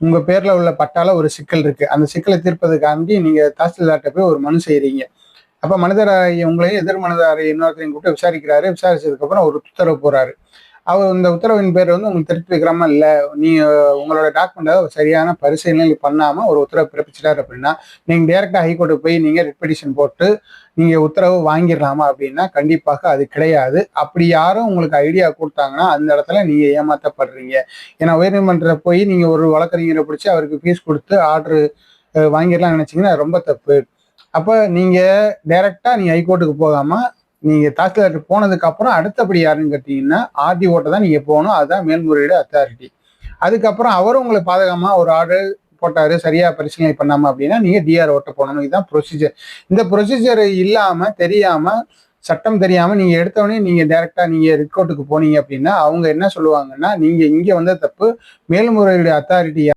உங்க பேர்ல உள்ள பட்டால ஒரு சிக்கல் இருக்கு. அந்த சிக்கலை தீர்ப்பதுக்காண்டி நீங்க தாசில்தார்கிட்ட போய் ஒரு மனு செய்யறீங்க அப்ப மனிதராய உங்களையும் எதிர் மனிதரை இன்னொருத்தரையும் கூப்பிட்டு விசாரிக்கிறாரு. விசாரிச்சதுக்கு அப்புறம் ஒரு உத்தரவு போறாரு. அவர் இந்த உத்தரவின் பேர் வந்து உங்களுக்கு திருப்பி வைக்கிறாம இல்லை. நீ உங்களோட டாக்குமெண்ட்டை சரியான பரிசீலனை பண்ணாமல் ஒரு உத்தரவு பிறப்பிச்சிட்டார் அப்படின்னா நீங்கள் டைரக்டா ஹைகோர்ட்டுக்கு போய் நீங்கள் ரிட் போட்டு நீங்கள் உத்தரவு வாங்கிடலாமா அப்படின்னா கண்டிப்பாக அது கிடையாது. அப்படி யாரும் உங்களுக்கு ஐடியா கொடுத்தாங்கன்னா அந்த இடத்துல நீங்கள் ஏமாற்றப்படுறீங்க ஏன்னா உயர்நீதிமன்றத்தில் போய் நீங்கள் ஒரு வழக்கறிஞரை பிடிச்சி அவருக்கு ஃபீஸ் கொடுத்து ஆர்டர் வாங்கிடலாம் நினச்சிங்கன்னா ரொம்ப தப்பு. அப்போ நீங்கள் டைரெக்டாக நீங்கள் ஹைகோர்ட்டுக்கு போகாம நீங்கள் தாசில்தார் போனதுக்கப்புறம் அடுத்தபடி யாருன்னு கேட்டீங்கன்னா ஆர்டிஓட்ட தான் நீங்கள் போகணும். அதுதான் மேல்முறையீடு அத்தாரிட்டி அதுக்கப்புறம் அவரும் உங்களை பாதகமா ஒரு ஆர்டர் போட்டார் சரியாக பரிசீலனை பண்ணாமல் அப்படின்னா நீங்கள் டிஆர் ஓட்ட போகணும். இதுதான் ப்ரொசீஜர் இந்த ப்ரொசீஜர் இல்லாமல் தெரியாமல் சட்டம் தெரியாமல் நீங்கள் எடுத்தவொடனே நீங்கள் டேரெக்டாக நீங்கள் ரிக்கோர்ட்டுக்கு போனீங்க அப்படின்னா அவங்க என்ன சொல்லுவாங்கன்னா நீங்கள் இங்கே வந்த தப்பு மேல்முறையீடு அத்தாரிட்டி